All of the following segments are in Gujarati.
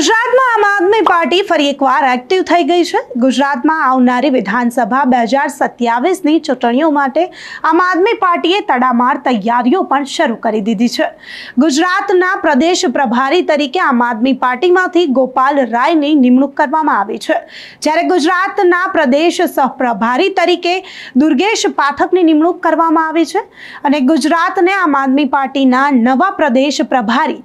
ગુજરાતમાં આમ આદમી પાર્ટી ફરી એકવાર એક્ટિવ થઈ ગઈ છે. ગુજરાતમાં આવનારી વિધાનસભા બે હજાર સત્યાવીસની ચૂંટણીઓ માટે આમ આદમી પાર્ટીએ તડામાર તૈયારીઓ પણ શરૂ કરી દીધી છે. ગુજરાતના પ્રદેશ પ્રભારી તરીકે આમ આદમી પાર્ટીમાંથી ગોપાલ રાયની નિમણૂક કરવામાં આવી છે. જ્યારે ગુજરાતના પ્રદેશ સહપ્રભારી તરીકે દુર્ગેશ પાઠકની નિમણૂક કરવામાં આવી છે અને ગુજરાતને આમ આદમી પાર્ટીના નવા પ્રદેશ પ્રભારી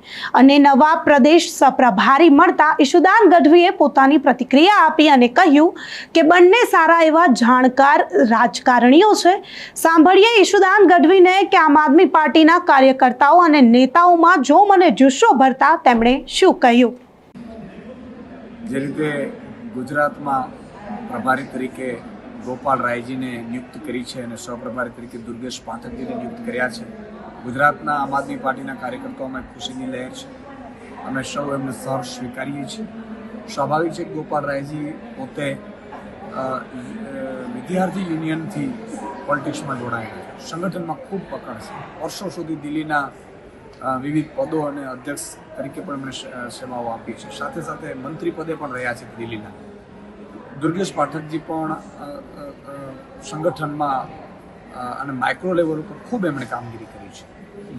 અને નવા પ્રદેશ સહપ્રભારી મળતા ઈશુદાન ગઢવીએ પોતાની પ્રતિક્રિયા આપી અને કહ્યું કે બંને સારા એવા જાણકાર રાજકારણીઓ છે. સાંભળીએ ઈશુદાન ગઢવીને કે આમ આદમી પાર્ટીના કાર્યકર્તાઓ અને નેતાઓમાં જો મને જુસ્સો ભરતા તેમણે શું કહ્યું? જે રીતે ગુજરાતમાં પ્રભારી તરીકે ગોપાલ રાયજીને નિયુક્ત કરી છે અને સહપ્રભારી તરીકે દુર્ગેશ પાઠકજીને નિયુક્ત કર્યા છે. ગુજરાતના આમ આદમી પાર્ટીના કાર્યકર્તાઓમાં ખુશીની લહેર છે. અમે સૌ એમને સહર્ષ સ્વીકારીએ છીએ. સ્વાભાવિક છે ગોપાલ રાયજી પોતે વિદ્યાર્થી યુનિયનથી પોલિટિક્સમાં જોડાયેલા છે. સંગઠનમાં ખૂબ પકડ છે. વર્ષો સુધી દિલ્હીના વિવિધ પદો અને અધ્યક્ષ તરીકે પણ એમણે સેવાઓ આપી છે. સાથે સાથે મંત્રી પદે પણ રહ્યા છે દિલ્હીના. દુર્ગેશ પાઠકજી પણ સંગઠનમાં અને માઇક્રો લેવલ ઉપર ખૂબ એમણે કામગીરી કરી છે.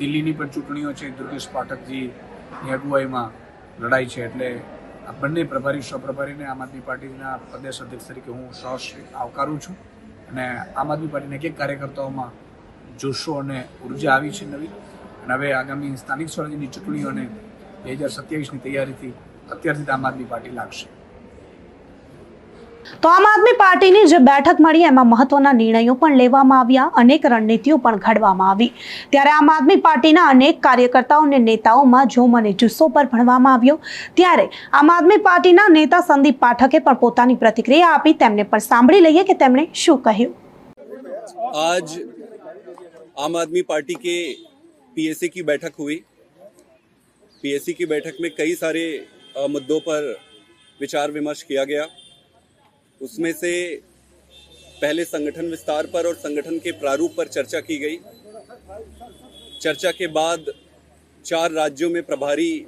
દિલ્હીની પણ ચૂંટણીઓ છે. દુર્ગેશ પાઠકજીની અગુવાઈમાં લડાઈ છે એટલે આ બંને પ્રભારી સહપ્રભારીને આમ આદમી પાર્ટીના પ્રદેશ અધ્યક્ષ તરીકે હું સહર્ષ આવકારું છું અને આમ આદમી પાર્ટીના એક કાર્યકર્તાઓમાં જોશો અને ઊર્જા આવી છે નવી. અને હવે આગામી સ્થાનિક સ્વરાજ્યની ચૂંટણીઓને બે હજાર સત્યાવીસની તૈયારીથી અત્યારથી આમ આદમી પાર્ટી લાગશે. તો આમ આદમી પાર્ટીની જે બેઠક મળી એમાં મહત્વના નિર્ણયો પણ લેવામાં આવ્યા અનેક રણનીતિઓ પણ ઘડવામાં આવી ત્યારે આમ આદમી પાર્ટીના અનેક કાર્યકર્તાઓ અને નેતાઓમાં જોમ અને જુસ્સો પર ભણવામાં આવ્યો ત્યારે આમ આદમી પાર્ટીના નેતા સંદીપ પાઠકે પણ પોતાની પ્રતિક્રિયા આપી તેમને પણ સાંભળી લઈએ કે તેમણે શું કહ્યું आज आम आदमी पार्टी के पीएससी की बैठक हुई पीएससी की बैठक में कई सारे अ, मुद्दों पर विचार विमर्श किया गया उसमें से पहले संगठन विस्तार पर और संगठन के प्रारूप पर चर्चा की गई। चर्चा के बाद चार राज्यों में प्रभारी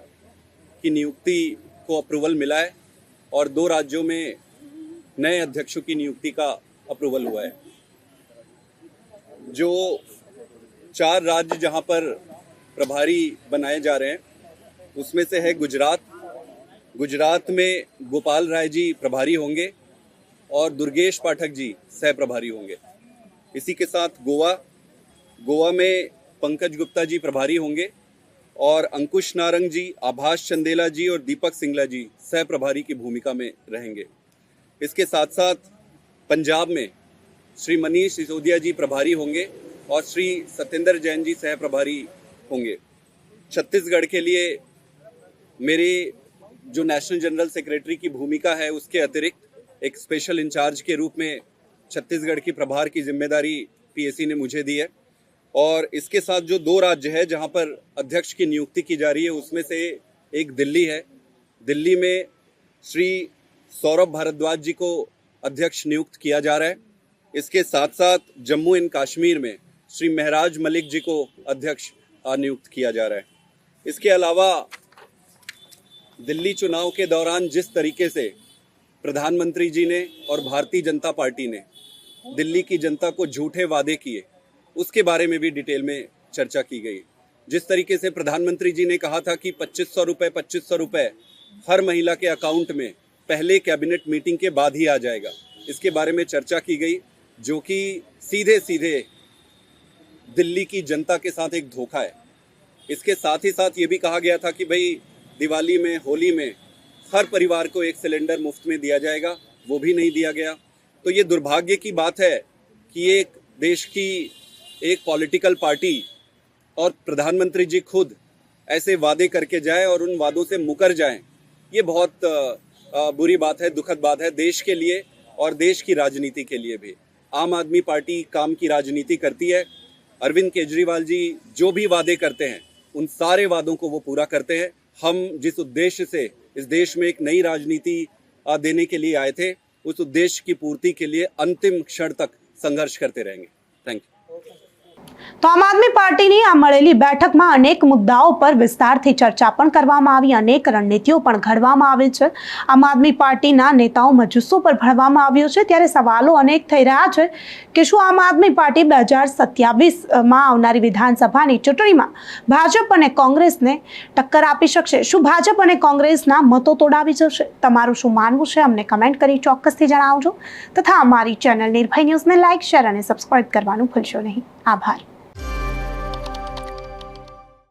की नियुक्ति को अप्रूवल मिला है और दो राज्यों में नए अध्यक्षों की नियुक्ति का अप्रूवल हुआ है। जो चार राज्य जहाँ पर प्रभारी बनाए जा रहे हैं, उसमें से है गुजरात। गुजरात में गोपाल राय जी प्रभारी होंगे। और दुर्गेश पाठक जी सह प्रभारी होंगे। इसी के साथ गोवा गोवा में पंकज गुप्ता जी प्रभारी होंगे और अंकुश नारंग जी, आभाष चंदेला जी और दीपक सिंगला जी सह प्रभारी की भूमिका में रहेंगे। इसके साथ साथ पंजाब में श्री मनीष सिसोदिया जी प्रभारी होंगे और श्री सत्येंद्र जैन जी सह प्रभारी होंगे। छत्तीसगढ़ के लिए मेरे जो नेशनल जनरल सेक्रेटरी की भूमिका है, उसके अतिरिक्त एक स्पेशल इंचार्ज के रूप में छत्तीसगढ़ की प्रभार की ज़िम्मेदारी पीएससी ने मुझे दी है। और इसके साथ जो दो राज्य है जहाँ पर अध्यक्ष की नियुक्ति की जा रही है, उसमें से एक दिल्ली है। दिल्ली में श्री सौरभ भारद्वाज जी को अध्यक्ष नियुक्त किया जा रहा है। इसके साथ साथ जम्मू एंड कश्मीर में श्री महराज मलिक जी को अध्यक्ष नियुक्त किया जा रहा है। इसके अलावा दिल्ली चुनाव के दौरान जिस तरीके से प्रधानमंत्री जी ने और भारतीय जनता पार्टी ने दिल्ली की जनता को झूठे वादे किए, उसके बारे में भी डिटेल में चर्चा की गई। जिस तरीके से प्रधानमंत्री जी ने कहा था कि पच्चीस सौ रुपये पच्चीस सौ रुपये हर महिला के अकाउंट में पहले कैबिनेट मीटिंग के बाद ही आ जाएगा। इसके बारे में चर्चा की गई, जो कि सीधे सीधे दिल्ली की जनता के साथ एक धोखा है। इसके साथ ही साथ ये भी कहा गया था कि भाई, दिवाली में, होली में हर परिवार को एक सिलेंडर मुफ़्त में दिया जाएगा, वो भी नहीं दिया गया। तो ये दुर्भाग्य की बात है कि एक देश की एक पॉलिटिकल पार्टी और प्रधानमंत्री जी खुद ऐसे वादे करके जाए और उन वादों से मुकर जाएँ, ये बहुत बुरी बात है, दुखद बात है देश के लिए और देश की राजनीति के लिए भी। आम आदमी पार्टी काम की राजनीति करती है। अरविंद केजरीवाल जी जो भी वादे करते हैं, उन सारे वादों को वो पूरा करते हैं। हम जिस उद्देश्य से इस देश में एक नई राजनीति देने के लिए आए थे, उस उद्देश्य की पूर्ति के लिए अंतिम क्षण तक संघर्ष करते रहेंगे। थैंक यू તો આમ આદમી પાર્ટીની આ મળેલી બેઠકમાં અનેક મુદ્દાઓ પર વિસ્તારથી ચર્ચા પણ કરવામાં આવી, અનેક રણનીતિઓ પણ ઘડવામાં આવી છે. આમ આદમી પાર્ટીના નેતાઓમાં જુસ્સો પર ભરવામાં આવ્યો છે. ત્યારે સવાલો અનેક થઈ રહ્યા છે કે શું આમ આદમી પાર્ટી બે હજાર સત્યાવીસમાં આવનારી વિધાનસભાની ચૂંટણીમાં ભાજપ અને કોંગ્રેસને ટક્કર આપી શકશે? શું ભાજપ અને કોંગ્રેસના મતો તોડાવી જશે? તમારું શું માનવું છે? અમને કમેન્ટ કરી ચોક્કસથી જણાવજો. તથા અમારી ચેનલ નિર્ભય ન્યૂઝને લાઇક, શેર અને સબસ્ક્રાઇબ કરવાનું ભૂલશો નહીં. આભાર.